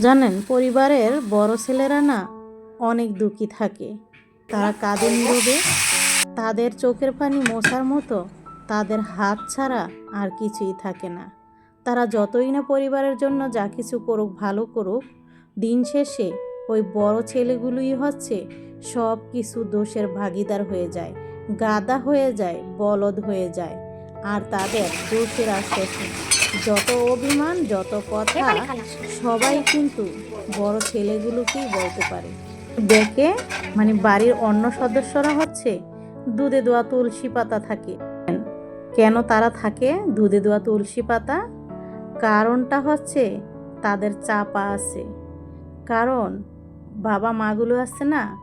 জানেন, পরিবারের বড় ছেলেরা না অনেক দুঃখী থাকে। তারা কাঁদে নীরবে, তাদের চোখের পানি মোছার মতো, তাদের হাত ছাড়া আর কিছুই থাকে না। তারা যতই না পরিবারের জন্য যা কিছু করুক, ভালো করুক, দিন শেষে ওই বড় ছেলেগুলোই হচ্ছে সব কিছু দোষের ভাগিদার হয়ে যায়, গাদা হয়ে যায়, বলদ হয়ে যায়, আর তাদের দোষের আশ্বাসে যত অভিমান যত কথা সবাই কিন্তু বড় ছেলেগুলোকেই বলতে পারে। দেখে মানে বাড়ির অন্য সদস্যরা হচ্ছে দুধে দোয়া তুলসী পাতা থাকে। কেন তারা থাকে দুধে দোয়া তুলসী পাতা? কারণটা হচ্ছে তাদের চাপা আছে। কারণ বাবা মাগুলো আছে না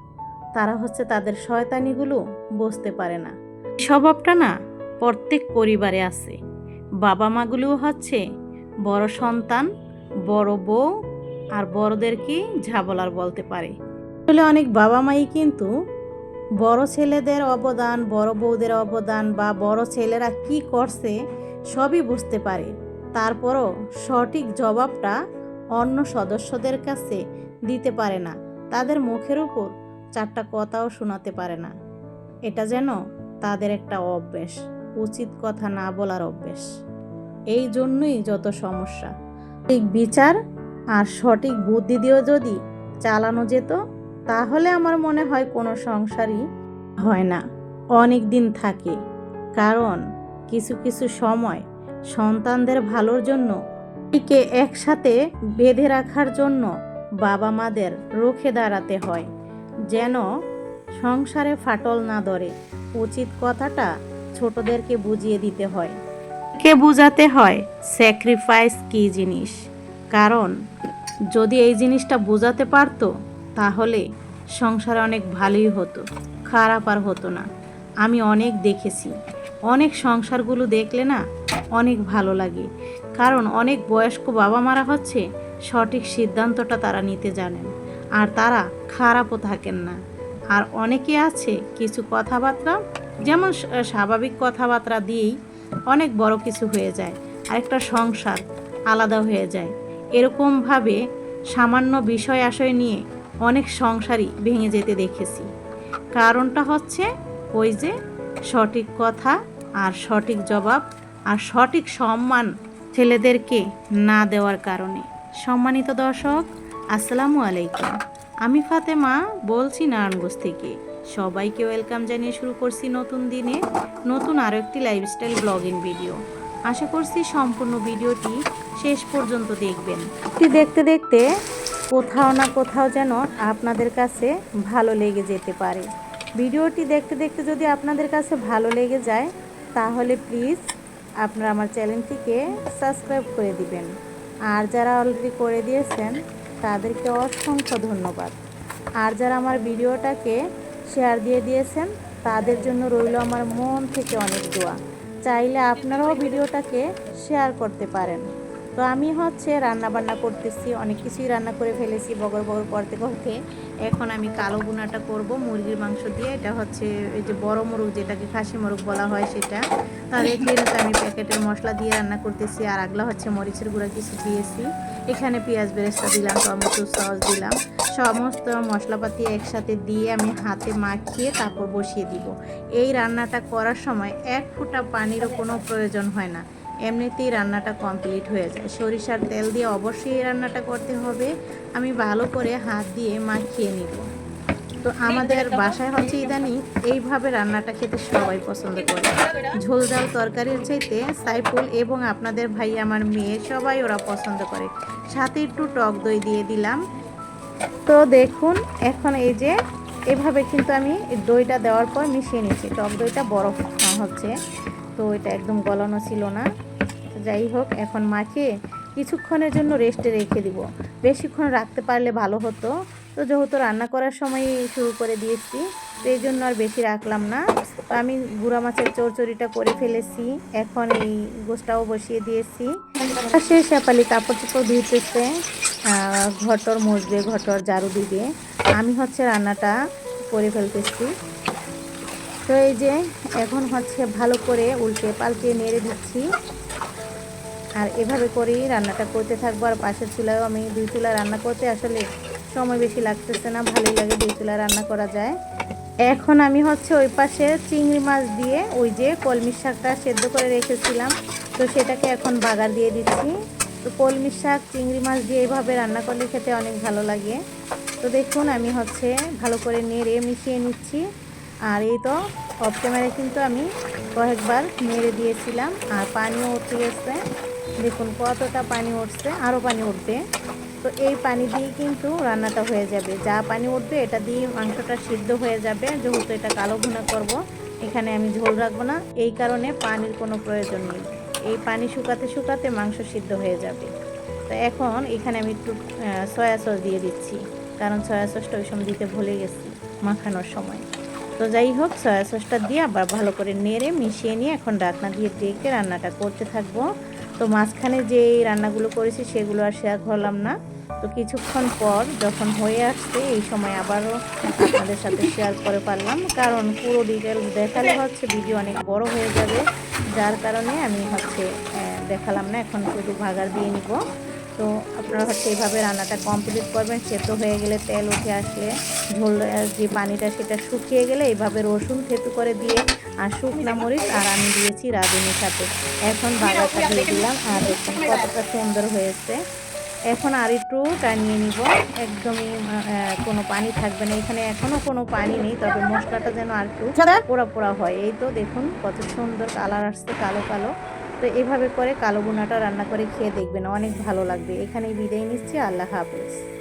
তারা হচ্ছে তাদের শয়তানিগুলো বসতে পারে না। স্বভাবটা না প্রত্যেক পরিবারে আছে। বাবা মাগুলোও হচ্ছে বড় সন্তান, বড় বউ, আর বড়দেরকে ঝাবলার বলতে পারে। আসলে অনেক বাবা মাই কিন্তু বড় ছেলেদের অবদান, বড় বউদের অবদান বা বড় ছেলেরা কি করছে সবই বুঝতে পারে। তারপরও সঠিক জবাবটা অন্য সদস্যদের কাছে দিতে পারে না। তাদের মুখের উপর চারটা কথাও শোনাতে পারে না। এটা যেন তাদের একটা অভ্যেস। উচিত কথা না বলার অভ্যেস। এই জন্যই যত সমস্যা। ঠিক বিচার আর সঠিক বুদ্ধি দিয়েও যদি চালানো যেত, তাহলে আমার মনে হয় কোনো সংসারই হয় না। অনেক দিন থাকে, কারণ কিছু কিছু সময় সন্তানদের ভালোর জন্য একে একসাথে বেঁধে রাখার জন্য বাবা মাদের রুখে দাঁড়াতে হয়। যেন সংসারে ফাটল না ধরে। উচিত কথাটা ছোটদেরকে বুঝিয়ে দিতে হয়। কে বোঝাতে হয়? স্যাক্রিফাইস কী জিনিস? কারণ, যদি এই জিনিসটা বোঝাতে পারতো, তাহলে সংসার অনেক ভালোই হতো, খারাপ আর হতো না। আমি অনেক দেখেছি। অনেক সংসারগুলো দেখলে না, অনেক ভালো লাগে। কারণ, অনেক বয়স্ক বাবা মারা হচ্ছে, সঠিক সিদ্ধান্তটা তারা নিতে জানেন। আর তারা খারাপও থাকেন না। আর অনেকে আছে, কিছু কথাবার্তা যেমন স্বাভাবিক কথাবার্তা দিয়েই অনেক বড় কিছু হয়ে যায়, আরেকটা সংসার আলাদা হয়ে যায়। এরকমভাবে সামান্য বিষয় আশয় নিয়ে অনেক সংসারই ভেঙে যেতে দেখেছি। কারণটা হচ্ছে ওই যে সঠিক কথা আর সঠিক জবাব আর সঠিক সম্মান ছেলেদেরকে না দেওয়ার কারণে। সম্মানিত দর্শক, আসসালামু আলাইকুম। আমি ফাতেমা, বলছি নারায়ণগঞ্জ থেকে। সবাইকে ওয়েলকাম জানিয়ে শুরু করছি নতুন দিনে নতুন আরও একটি লাইফস্টাইল ব্লগিং ভিডিও আশা করছি সম্পূর্ণ ভিডিওটি শেষ পর্যন্ত দেখবেন। দেখতে দেখতে কোথাও না কোথাও যেন আপনাদের কাছে ভালো লেগে যেতে পারে। ভিডিওটি দেখতে দেখতে যদি আপনাদের কাছে ভালো লেগে যায়, তাহলে প্লিজ আপনারা আমার চ্যানেলটিকে সাবস্ক্রাইব করে দিবেন। আর যারা অলরেডি করে দিয়েছেন, তাদেরকে অসংখ্য ধন্যবাদ। আর যারা আমার ভিডিওটাকে শেয়ার দিয়ে দিয়েছেন। তাদের জন্য রইল আমার মন থেকে অনেক দোয়া। চাইলে আপনারাও ভিডিওটাকে শেয়ার করতে পারেন। তো আমি হচ্ছে রান্না বান্না করতেছি, অনেক কিছুই রান্না করে ফেলেছি বগর বগর করতে করতে। এখন আমি কালো গুনাটা করব, মুরগির মাংস দিয়ে। এটা হচ্ছে এই যে বড় মোরগ, যেটাকে খাসি মোরগ বলা হয় সেটা। তার তো আমি প্যাকেটের মশলা দিয়ে রান্না করতেছি, আর আগলা হচ্ছে মরিচের গুঁড়া কিছু দিয়েছি। এখানে পেঁয়াজ বেরেস্তা দিলাম, টমেটো সস দিলাম। সমস্ত মশলাপাতি একসাথে দিয়ে আমি হাতে মাখিয়ে তারপর বসিয়ে দিব। এই রান্নাটা করার সময় এক ফোঁটা পানিরও কোনো প্রয়োজন হয় না। এমনিতেই রান্নাটা কমপ্লিট হয়ে যায়। সরিষার তেল দিয়ে অবশ্যই এই রান্নাটা করতে হবে। আমি ভালো করে হাত দিয়ে মাখিয়ে নিব। তো আমাদের বাসায় হচ্ছে ইদানিং এইভাবে রান্নাটা খেতে সবাই পছন্দ করে। ঝোল ঝাল তরকারির চাইতে সাইফুল এবং আপনাদের ভাই আমার মেয়ে সবাই ওরা পছন্দ করে। সাথে একটু টক দই দিয়ে দিলাম। তো দেখুন, এখন এই যে এভাবে কিন্তু আমি দইটা দেওয়ার পর মিশিয়ে নিচ্ছি টক দইটা বরফ হচ্ছে। তো এটা একদম গলানো ছিল না। যাই হোক, এখন মাখিয়ে কিছুক্ষণের জন্য রেস্টে রেখে দিব। বেশিক্ষণ রাখতে পারলে ভালো হতো। তো যেহেতু রান্না করার সময় শুরু করে দিয়েছি, তো এই জন্য আর বেশি রাখলাম না। তো আমি গুঁড়া মাছের চৌচড়িটা করে ফেলেছি। এখন এই গোষ্ঠটাও বসিয়ে দিয়েছি। আর সে শেপালি কাপড় চোপড় ধুইতেছে ঘটর মুছবে ঘটর ঝাড়ু দিবে। আমি হচ্ছে রান্নাটা করে ফেলতেছি। তো এই যে, এখন হচ্ছে ভালো করে উল্টে পাল্টে নেড়ে দিচ্ছি। আর এভাবে করেই রান্নাটা করতে থাকব। আর পাশের চুলায়ও আমি দুই চুলা রান্না করতে আসলে সময় বেশি লাগতেছে না, ভালোই লাগে দুই চুলা রান্না করা যায়। এখন আমি হচ্ছে ওই পাশে চিংড়ি মাছ দিয়ে ওই যে কলমির শাকটা সেদ্ধ করে রেখেছিলাম। তো সেটাকে এখন বাগার দিয়ে দিচ্ছি। তো কলমির শাক, চিংড়ি মাছ দিয়ে এইভাবে রান্না করলে খেতে অনেক ভালো লাগে। তো দেখুন, আমি হচ্ছে ভালো করে নেড়ে মিশিয়ে নিচ্ছি। আর এই তো অফ ক্যামেরায় কিন্তু আমি কয়েকবার নেড়ে দিয়েছিলাম। আর পানিও উঠে গেছে। দেখুন কতটা পানি উঠছে আরও পানি উঠবে। তো এই পানি দিয়ে কিন্তু রান্নাটা হয়ে যাবে। যা পানি উঠবে, এটা দিয়ে মাংসটা সিদ্ধ হয়ে যাবে। যেহেতু এটা কালো ভুনা করব, এখানে আমি ঝোল রাখব না। এই কারণে পানির কোনো প্রয়োজন নেই। এই পানি শুকাতে শুকাতে মাংস সিদ্ধ হয়ে যাবে। তো এখন এখানে আমি একটু সয়া সস দিয়ে দিচ্ছি। কারণ সয়া সসটা ওই সময় দিতে ভুলে গেছি, মাখানোর সময়। তো যাই হোক, সয়া সসটা দিয়ে আবার ভালো করে নেড়ে মিশিয়ে নিয়ে এখন ডাকনা দিয়ে ডেকে রান্নাটা করতে থাকব। তো মাঝখানে যে রান্নাগুলো করেছি সেগুলো আর শেয়ার করলাম না। তো কিছুক্ষণ পর যখন হয়ে আসছে, এই সময় আবারও আপনাদের সাথে শেয়ার করে পারলাম। কারণ পুরো ডিটেলস দেখালে হচ্ছে ভিডিও অনেক বড় হয়ে যাবে। যার কারণে আমি হচ্ছে দেখালাম না, এখন শুধু ভাগার দিয়ে নিব। তো আপনারা হচ্ছে এইভাবে রান্নাটা কমপ্লিট করবেন। সেদ্ধ হয়ে গেলে তেল উঠে আসলে ঝোল যে পানিটা সেটা শুকিয়ে গেলে এইভাবে রসুন থেতু করে দিয়ে আর শুকনা মরিচ আর আমি দিয়েছি রাঁধুনির সাথে। এখন বাগারটা দিয়ে দিলাম আর দেখুন কতটা সুন্দর হয়েছে। এখন আর একটু টানিয়ে নিব। একদমই কোনো পানি থাকবে না। এখানে এখনও কোনো পানি নেই তবে মশলাটা যেন আর একটু পোড়া পোড়া হয়। এই তো দেখুন কত সুন্দর কালার আসছে কালো কালো। তো এভাবে করে কালো বোনাটা রান্না করে খেয়ে দেখবেন, অনেক ভালো লাগবে। এখানেই বিদায় নিচ্ছি, আল্লাহ হাফেজ।